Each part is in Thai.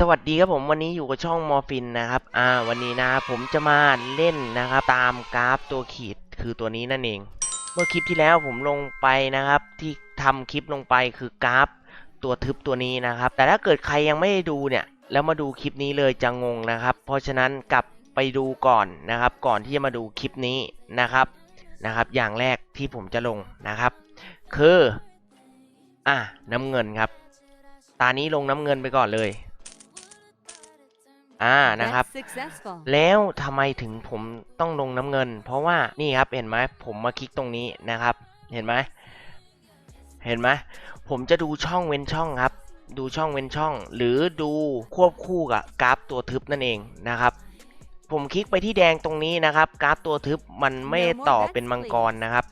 สวัสดีครับผมวันนี้อยู่กับช่องมอร์ฟินนะครับ อ่า วันนี้นะผมจะมาเล่นนะครับ ตามกราฟตัวขีดคือตัวนี้นั่นเอง เมื่อคลิปที่แล้วผมลงไปนะครับ ที่ทำคลิปลงไปคือกราฟตัวทึบตัวนี้นะครับ แต่ถ้าเกิดใครยังไม่ได้ดูเนี่ย แล้วมาดูคลิปนี้เลยจะงงนะครับ เพราะฉะนั้นกลับไปดูก่อนนะครับ ก่อนที่จะมาดูคลิปนี้นะครับนะครับ อย่างแรกที่ผมจะลงนะครับ คือ อะน้ำเงินครับ ตานี้ลงน้ำเงินไปก่อนเลย อ่านะครับ That's successful. แล้วทำไมถึงผมต้องลงน้ำเงิน เพราะว่านี่ครับเห็นไหมผมมาคลิกตรงนี้นะครับ เห็นไหมเห็นไหมผมจะดูช่องเว้นช่องครับ ดูช่องเว้นช่อง หรือดูควบคู่กับกราฟตัวทึบนั่นเองนะครับ ผมคลิกไปที่แดงตรงนี้นะครับ กราฟตัวทึบมันไม่ได้ต่อเป็นมังกรนะครับ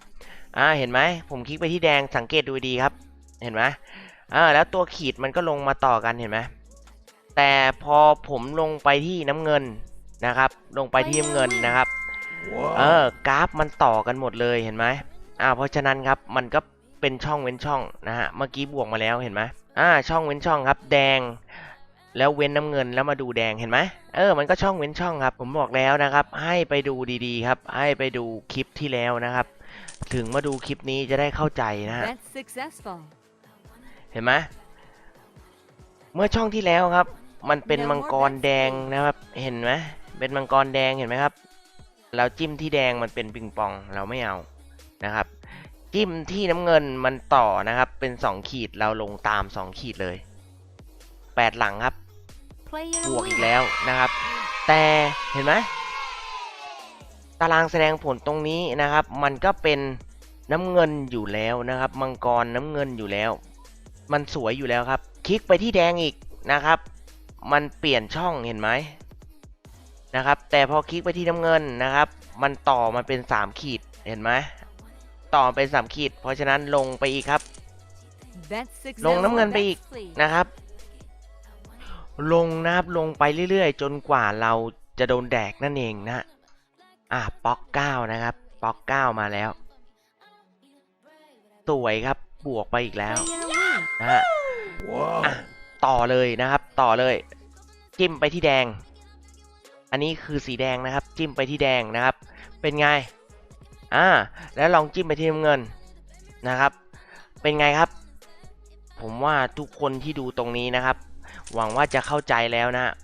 อ่าเห็นไหมผมคลิกไปที่แดงสังเกตดูดีครับ เห็นไหมอ่าแล้วตัวขีดมันก็ลงมาต่อกันเห็นไหม แต่พอผมลงไปที่น้ำเงินนะครับ ลงไปที่น้ำเงินนะครับ เออกราฟมันต่อกันหมดเลยเห็นไหมอ่าเพราะฉะนั้นครับมันก็เป็นช่องเว้นช่องนะฮะเมื่อกี้บวกมาแล้วเห็นไหมอ่าช่องเว้นช่องครับ แดง แล้วเว้นน้ำเงินแล้วมาดูแดงเห็นไหมเออมันก็ช่องเว้นช่องครับ ผมบอกแล้วนะครับ ให้ไปดูดีๆครับ ให้ไปดูคลิปที่แล้วนะครับ ถึงมาดูคลิปนี้จะได้เข้าใจนะฮะ That's successful. เห็นไหมเมื่อช่องที่แล้วครับ มันเป็นมังกรแดงนะครับ เห็นไหมเป็นมังกรแดงเห็นไหมครับ เราจิ้มที่แดงมันเป็นปิงปองเราไม่เอานะครับ จิ้มที่น้ำเงินมันต่อนะครับ เป็นสองขีดเราลงตามสองขีดเลยแปดหลังครับ Player บวกอีก win. แล้วนะครับ แต่เห็นไหมตารางแสดงผลตรงนี้นะครับ มันก็เป็นน้ำเงินอยู่แล้วนะครับ มังกรน้ำเงินอยู่แล้ว มันสวยอยู่แล้วครับ คลิกไปที่แดงอีกนะครับ มันเปลี่ยนช่องเห็นไหมนะครับ แต่พอคลิกไปที่น้ำเงินนะครับ มันต่อมาเป็น 3 ขีดเห็นไหมต่อเป็น 3 ขีด เพราะฉะนั้นลงไปอีกครับ That's ลงน้ำเงิน successful. ไปอีก That's please. นะครับ ลงนะครับลงไปเรื่อยๆ จนกว่าเราจะโดนแดกนั่นเองนะอะป๊อกเก้านะครับป๊อกเก้ามาแล้ว สวยครับบวกไปอีกแล้ว Player win. นะฮะอะต่อเลยนะครับ ต่อเลย จิ้มไปที่แดง อันนี้คือสีแดงนะครับ จิ้มไปที่แดงนะครับ เป็นไง อ่า แล้วลองจิ้มไปที่น้ำเงินนะครับ เป็นไงครับ ผมว่าทุกคนที่ดูตรงนี้นะครับ หวังว่าจะเข้าใจแล้วนะ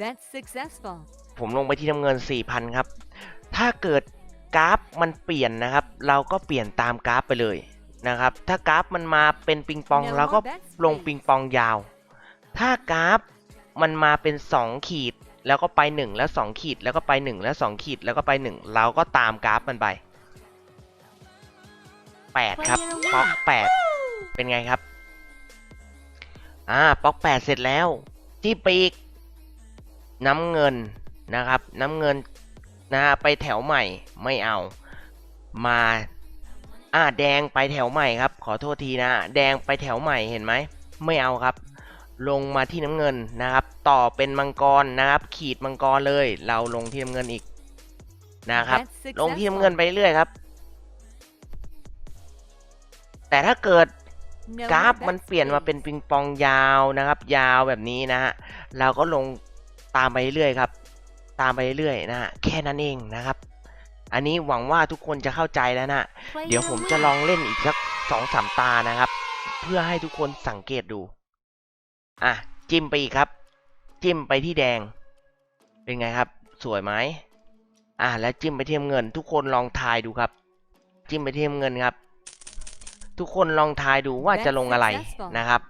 That's successful. ผมลงไปที่น้ำเงิน 4,000 ครับ ถ้าเกิดกราฟมันเปลี่ยนนะครับ เราก็เปลี่ยนตามกราฟไปเลยนะครับ ถ้ากราฟมันมาเป็นปิงปอง No เราก็ more bets, ลง please. ปิงปองยาว ถ้ากราฟมันมาเป็น 2 ขีด แล้วก็ไป 1 แล้ว 2 ขีด แล้วก็ไป 1 แล้ว 2 ขีด แล้วก็ไป 1 เราก็ตามกราฟมันไป 8 ครับ Player ป๊อก win. 8เป็นไงครับ อ่าป๊อก8 เสร็จแล้ว ที่ปีกน้ำเงินนะครับ น้ำเงินนะฮะไปแถวใหม่ไม่เอา มาอ่าแดงไปแถวใหม่ครับ ขอโทษทีนะ แดงไปแถวใหม่เห็นไหม ไม่เอาครับ ลงมาที่น้ำเงินนะครับ ต่อเป็นมังกรนะครับ ขีดมังกรเลย เราลงที่น้ำเงินอีกนะครับ That's ลงที่น้ำเงิน successful. ไปเรื่อยครับ แต่ถ้าเกิด No กราฟ more มัน bets, เปลี่ยนมา please. เป็นปิงปองยาวนะครับ ยาวแบบนี้นะฮะเราก็ลงตามไปเรื่อยครับ ตามไปเรื่อยนะฮะแค่นั้นเองนะครับ อันนี้หวังว่าทุกคนจะเข้าใจแล้วนะ Player เดี๋ยวผมจะ win. ลองเล่นอีกสักสองสามตานะครับ เพื่อให้ทุกคนสังเกตดู อะจิ้มไปอีกครับ จิ้มไปที่แดง เป็นไงครับ สวยไหมอะแล้วจิ้มไปที่น้ำเงิน ทุกคนลองทายดูครับ จิ้มไปที่น้ำเงินครับ ทุกคนลองทายดูว่าจะลงอะไร That's successful นะครับ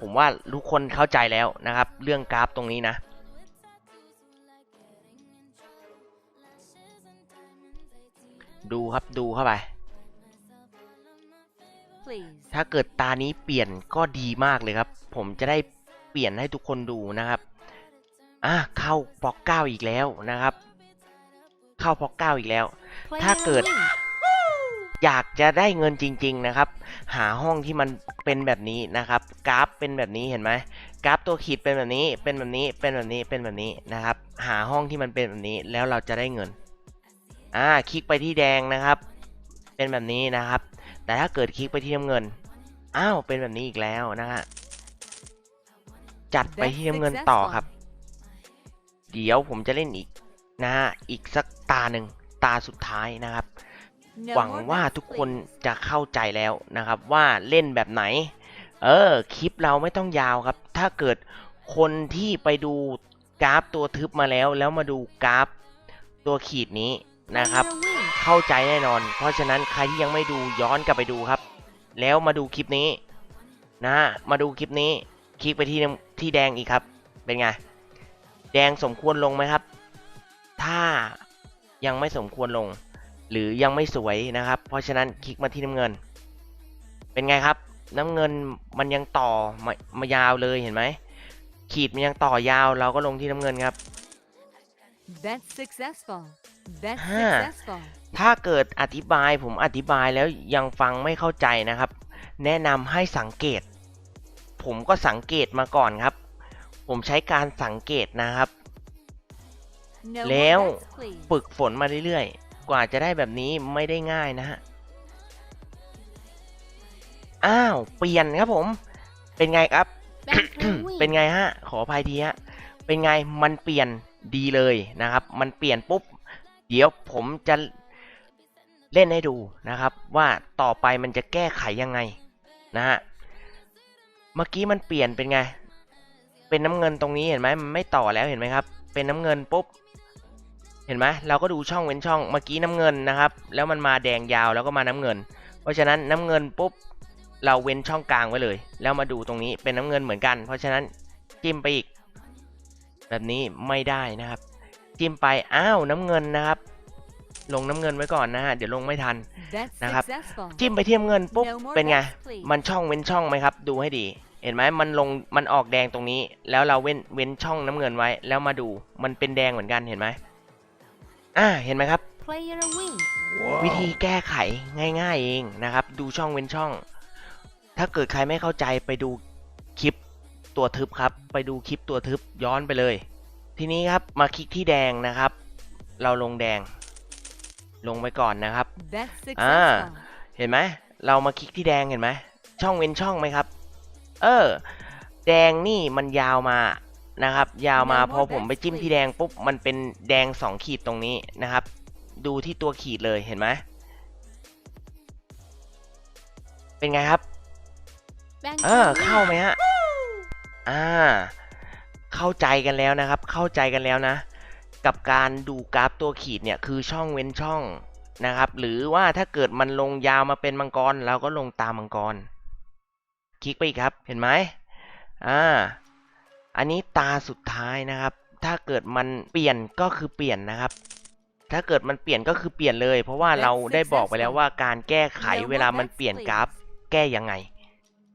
ผมว่าทุกคนเข้าใจแล้วนะครับ เรื่องกราฟตรงนี้นะดูครับดูเข้าไป Please. ถ้าเกิดตานี้เปลี่ยนก็ดีมากเลยครับ ผมจะได้เปลี่ยนให้ทุกคนดูนะครับอะเข้าปอกเก้าอีกแล้วนะครับ เข้าปอกเก้าอีกแล้ว ถ้าเกิดอยากจะได้เงินจริง ๆนะครับ หาห้องที่มันเป็นแบบนี้นะครับ กราฟเป็นแบบนี้เห็นไหมกราฟตัวขีดเป็นแบบนี้ เป็นแบบนี้ เป็นแบบนี้ เป็นแบบนี้นะครับ หาห้องที่มันเป็นแบบนี้แล้วเราจะได้เงิน อ่า คลิกไปที่แดงนะครับ เป็นแบบนี้นะครับ แต่ถ้าเกิดคลิกไปที่น้ำเงิน อ้าว เป็นแบบนี้อีกแล้วนะฮะ จัดไป Bet ที่น้ำเงินต่อครับ successful. เดี๋ยวผมจะเล่นอีกนะฮะอีกสักตาหนึ่งตาสุดท้ายนะครับ No หวัง more ว่า bets, ทุกคน please. จะเข้าใจแล้วนะครับ ว่าเล่นแบบไหน เออคลิปเราไม่ต้องยาวครับ ถ้าเกิดคนที่ไปดูกราฟตัวทึบมาแล้ว แล้วมาดูกราฟตัวขีดนี้นะครับ Player wins. เข้าใจแน่นอน เพราะฉะนั้นใครที่ยังไม่ดูย้อนกลับไปดูครับ แล้วมาดูคลิปนี้นะฮะมาดูคลิปนี้ คลิกไปที่น้ำ ที่แดงอีกครับ เป็นไง แดงสมควรลงไหมครับ ถ้ายังไม่สมควรลง หรือยังไม่สวยนะครับ เพราะฉะนั้นคลิกมาที่น้ำเงิน เป็นไงครับ น้ำเงินมันยังต่อมามายาวเลยเห็นไหม ขีดมันยังต่อยาวเราก็ลงที่น้ำเงินครับ Bet successful. Bet ห้า successful. ถ้าเกิดอธิบายผมอธิบายแล้วยังฟังไม่เข้าใจนะครับ แนะนำให้สังเกต ผมก็สังเกตมาก่อนครับ ผมใช้การสังเกตนะครับ No แล้ว more bets, please. ฝึกฝนมาเรื่อยๆ กว่าจะได้แบบนี้ไม่ได้ง่ายนะฮะ อ้าว เปลี่ยนครับผม เป็นไงครับ Banker เป็น wins. ไงฮะ ขออภัยทีฮะ เป็นไง มันเปลี่ยนดีเลยนะครับ มันเปลี่ยนปุ๊บ เดี๋ยวผมจะเล่นให้ดูนะครับ ว่าต่อไปมันจะแก้ไขยังไงนะฮะ เมื่อกี้มันเปลี่ยนเป็นไง เป็นน้ำเงินตรงนี้เห็นไหมมันไม่ต่อแล้วเห็นไหมครับ เป็นน้ำเงินปุ๊บ เห็นไหมเราก็ดูช่องเว้นช่อง เมื่อกี้น้ำเงินนะครับ แล้วมันมาแดงยาวแล้วก็มาน้ำเงิน เพราะฉะนั้นน้ำเงินปุ๊บ เราเว้นช่องกลางไว้เลย แล้วมาดูตรงนี้เป็นน้ำเงินเหมือนกัน เพราะฉะนั้นจิ้มไปอีก แบบนี้ไม่ได้นะครับ จิ้มไป อ้าวน้ำเงินนะครับลงน้ำเงินไว้ก่อนนะฮะ เดี๋ยวลงไม่ทัน Bet นะครับ successful. จิ้มไปที่น้ำเงินปุ๊บ No more เป็นไง bets, please. มันช่องเว้นช่องไหมครับ ดูให้ดี เห็นไหมมันลงมันออกแดงตรงนี้ แล้วเราเว้นเว้นช่องน้ำเงินไว้ แล้วมาดูมันเป็นแดงเหมือนกันเห็นไหมอ่าเห็นไหมครับ Player wins. วิธีแก้ไขง่ายๆเองนะครับ ดูช่องเว้นช่อง ถ้าเกิดใครไม่เข้าใจไปดูคลิปตัวทึบครับ ไปดูคลิปตัวทึบย้อนไปเลย ทีนี้ครับมาคลิกที่แดงนะครับ เราลงแดง ลงไปก่อนนะครับ Bet Ah. successful. เห็นไหมเรามาคลิกที่แดงเห็นไหมช่องเว้นช่องไหมครับ เออ แดงนี่มันยาวมานะครับ ยาวมา No พอ more ผมไป bets, จิ้ม please. ที่แดงปุ๊บมันเป็นแดงสองขีดตรงนี้นะครับ ดูที่ตัวขีดเลยเห็นไหมเป็นไงครับ Banker เออเข้า wins. ไหมฮะอ่า เข้าใจกันแล้วนะครับ เข้าใจกันแล้วนะ กับการดูกราฟตัวขีดเนี่ยคือช่องเว้นช่องนะครับ หรือว่าถ้าเกิดมันลงยาวมาเป็นมังกรเราก็ลงตามมังกร คลิกไปอีกครับ เห็นไหมอ่า อันนี้ตาสุดท้ายนะครับ ถ้าเกิดมันเปลี่ยนก็คือเปลี่ยนนะครับ ถ้าเกิดมันเปลี่ยนก็คือเปลี่ยนเลย เพราะว่าเราได้บอกไปแล้วว่าการแก้ไขเวลามันเปลี่ยนกราฟแก้ยังไง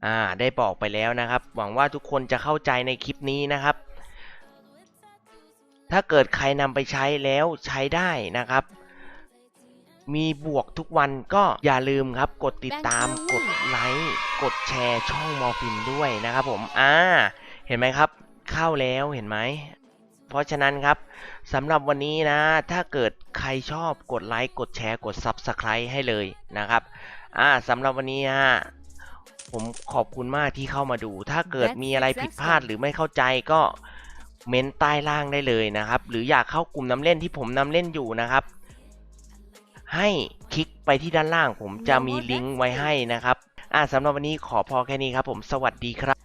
อ่า ได้บอกไปแล้วนะครับ หวังว่าทุกคนจะเข้าใจในคลิปนี้นะครับ ถ้าเกิดใครนำไปใช้แล้วใช้ได้นะครับ มีบวกทุกวันก็อย่าลืมครับ กดติดตามกดไลค์กดแชร์ช่องมอร์ฟินด้วยนะครับผมอ่าเห็นไหมครับ เข้าแล้วเห็นไหมเพราะฉะนั้นครับสำหรับวันนี้นะ ถ้าเกิดใครชอบกดไลค์กดแชร์กด Subscribe ให้เลยนะครับอ่าสำหรับวันนี้นะผมขอบคุณมากที่เข้ามาดู ถ้าเกิดมีอะไรผิดพลาดหรือไม่เข้าใจก็เม้นใต้ล่างได้เลยนะครับ หรืออยากเข้ากลุ่มน้ำเล่นที่ผมนำเล่นอยู่นะครับ ให้คลิกไปที่ด้านล่าง ผมจะมีลิงก์ไว้ให้นะครับอ่าสำหรับวันนี้ขอพอแค่นี้ครับผมสวัสดีครับ